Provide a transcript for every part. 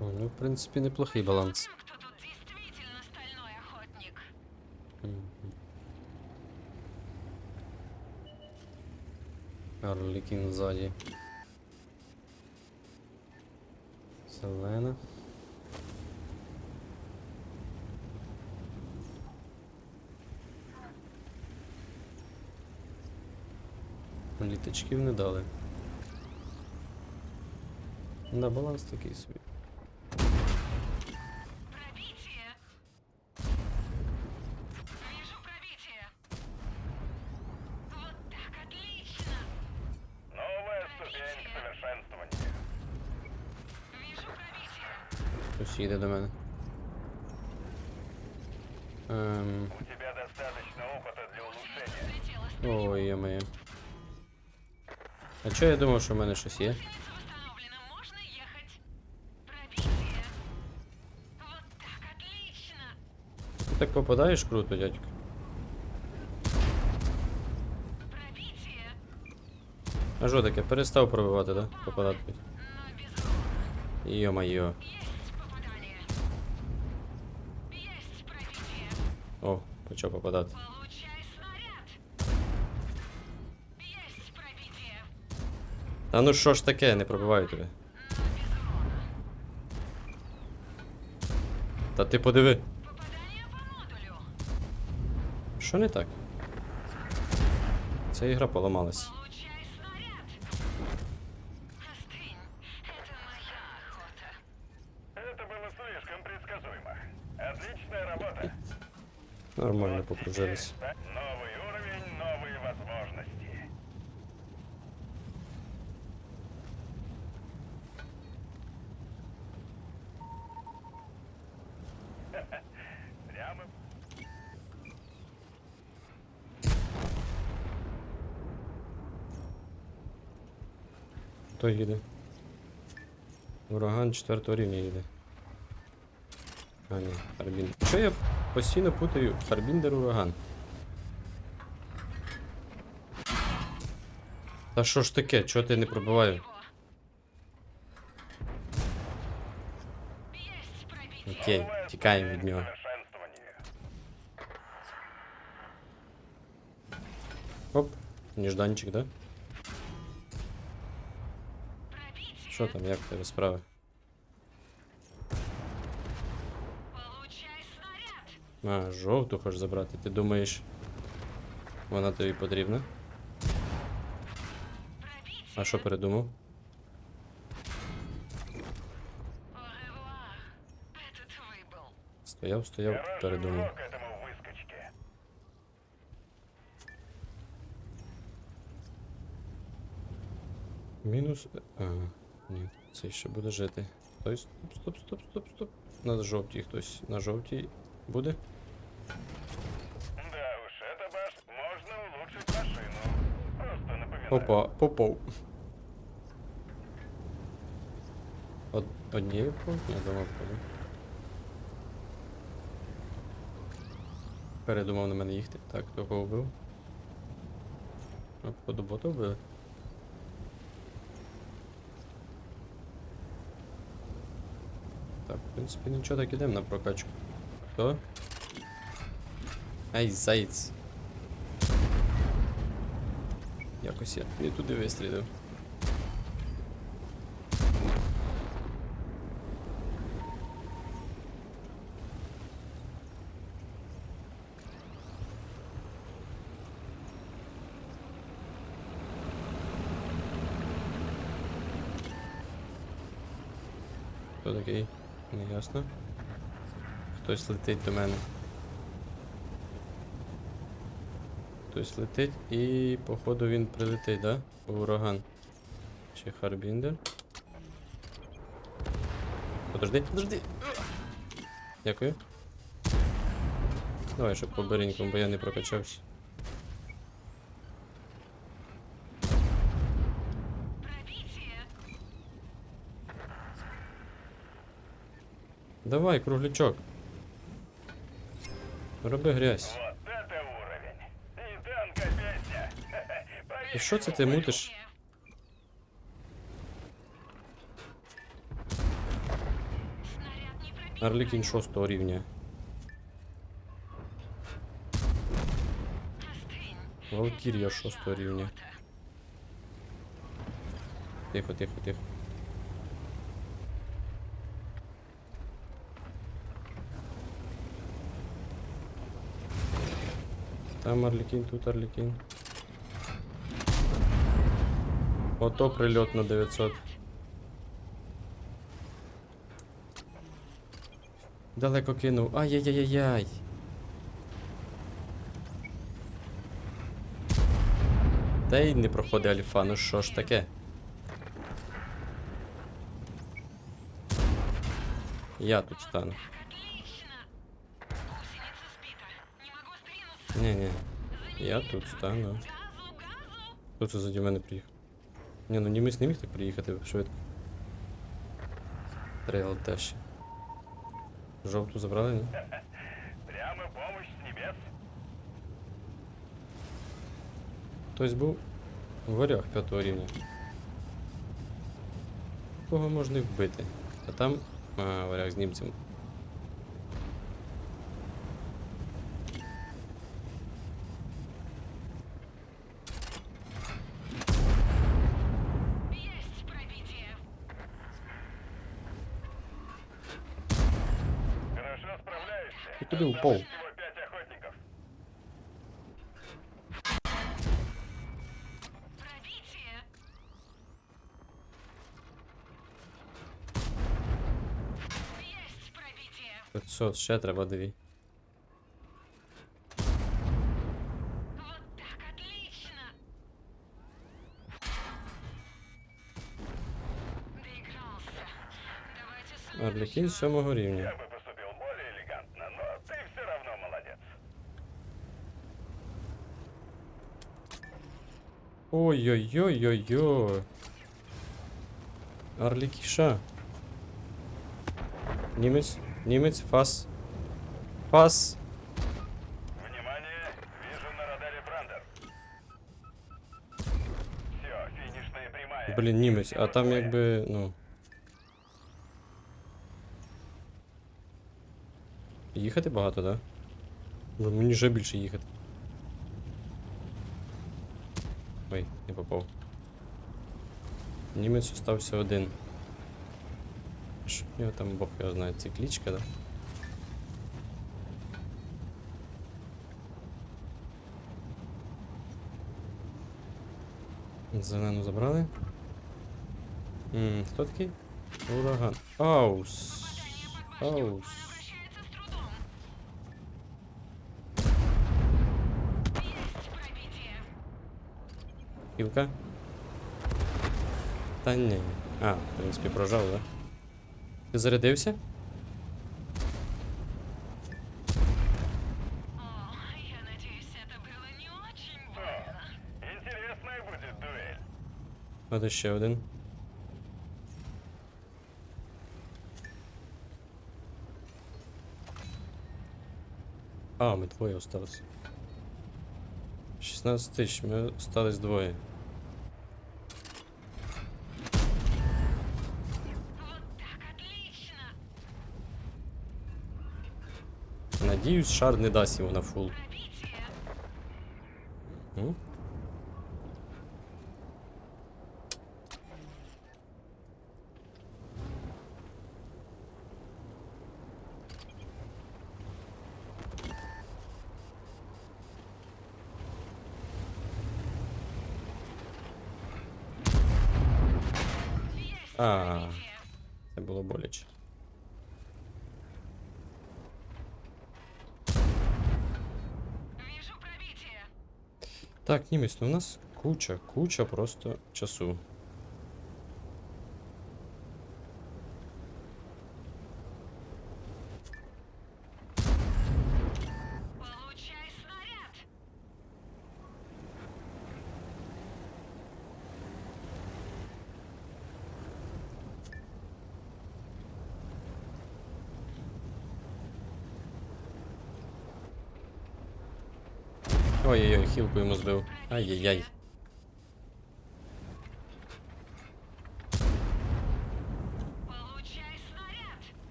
О, ну, в принципі, неплохий баланс. Арлікін ззаді. Зелена. Літачків не дали. Да, баланс такий собі. Хтось їде до мене. Ем, У тебя достаточно опыта для улучшения. Ой, є моє. А чого я думав, що в мене щось є? Ти так попадаєш круто, дядько. А що таке? Перестав пробивати, да? Попадати. Но почав попадати. Та ну що ж таке, не пробиваю тебе. Та ти подиви. Що не так? Ця ігра поламалась. Нормально Вот покружились. Новый уровень, новые возможности. Прямо Хто їде? Ураган четвертого рівня їде. А, ні, Харбін. Що я постійно путаю Харбіндер ураган? Та що ж таке? Чого ти не пробиваю? Окей, тікаємо від нього. Оп, нежданчик, да? Що там, як тебе справи? А, жовту хочеш забрати. Ти думаєш, вона тобі потрібна? Пробитие. А що передумав? Au revoir. Это твой был. Стояв, стояв, Хороший передумав. урок этому выскочке. Мінус. А, ні, цей ще буде жити. Той, стоп, стоп, стоп, стоп, стоп. На жовтій хтось. На жовтій буде? Опа, попов. Од, однією? Я думав, понял. Передумав на мене їхати. Так, хто кого вбив? Походу бота вбили. Так, в принципі, нічого так ідемо на прокачку. Хто? Ай, заєць. Якось я не туди вистрілив. Хто такий? Не ясно. Хтось летить до мене. Хтось летить і походу він прилетить, да? Ураган. Чи Харбіндер? Подожди, подожди. Дякую. Давай, щоб по беренькому, бо я не прокачався. Давай, круглячок. Роби грязь. І що це ти мутиш? Арлікін 6 рівня. Остынь. Валкірія 6 рівня. Тихо, тихо, тихо. Там Арлікін, тут Арлікін. Ото прильот на 900. Далеко кинув. Ай-яй-яй-яй. Та й не проходить альфа, ну що ж таке? Я тут стану. Отлично. Гусеница сбита. Не. Ні-ні. Я тут стану. Хто це заді мене приїхав? Ні, ну німець не міг так приїхати швидко. Трейл теж. Жовту забрали, ні? Прямо помощь с небес. Хтось був в варях п'ятого рівня. Кого можна вбити? А там. А, варяг з німцем. Ти куди упав? Пробитие. 500, ще треба дві. Вот так, отлично. Доигрался. Давайте снова Арлікін сьомого рівня. Ой-ой-ой-ой-ой. Арлікіша. Німець, німець, фас. Фас. Внимание, вижу на радаре Брандер. Все, финишная прямая. Блін, німець, а там якби, ну. Їхати багато, да? Ну, Мені вже більше їхати. Ой, не попав. Німець остався один. Що в нього там Бог його знає, циклічка, да? Зелену забрали. М, хто такий? Ураган. Аус. Аус. Кілка? Та ні. А, в принципі, прожав, да? Ти зарядився? О, я надеюсь, это было не очень больно. Интересная будет дуэль. А де ще один. А, ми двоє осталось. 16 тисяч, ми остались двоє. Надіюсь, шар не дасть його на фул. А. пробитие. Це було боляче. Так, німець, ну у нас куча, куча просто часу. Ой-ой-ой, хілку йому збив. Ай-яй-яй.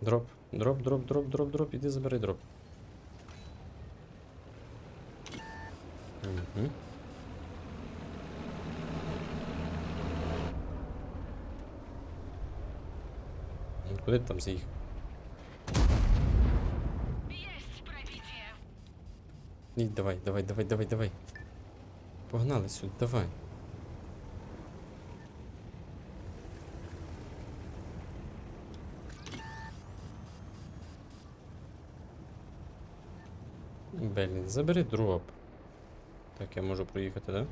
Дроп, дроп, дроп, дроп, дроп, дроп, іди забери дроп. Угу. Куди ти там заїхав? Ні, давай, давай, давай, давай, давай. Погнали сюди, давай. Блін, забери дроп. Так, я можу проїхати, да?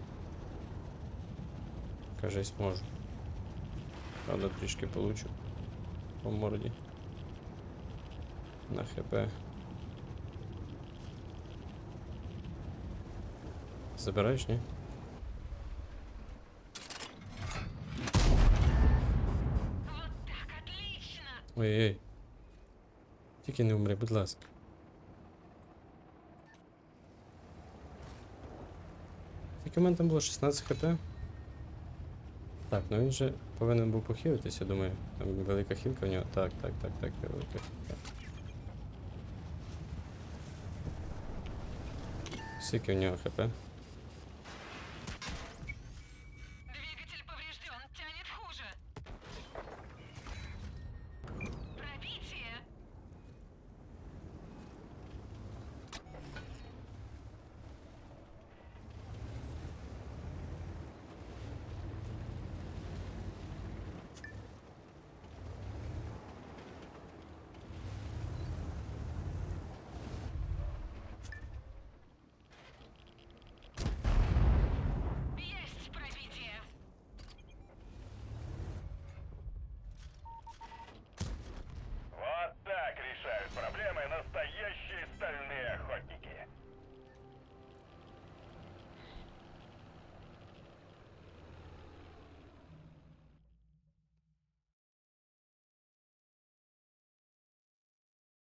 Кажись, можу. Правда, трішки получу. По морді. На хп. Забираєш, ні? Вот так, отлично. Ой-ой. Тільки не умри, будь ласка. Тільки в мене там було 16 хп. Так, ну він же повинен був похилитись, я думаю. Там велика хілка в нього. Так, так, так, так, велика хілка. Скільки в нього хп?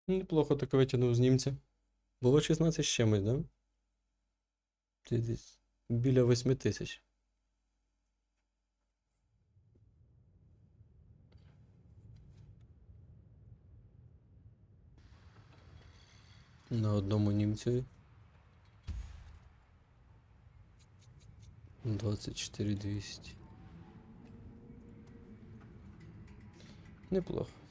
Неплохо так витягнув з німця. Було 16 з чимось, да? Десь біля 8 тисяч. На одному німцеві. 24 200. Неплохо.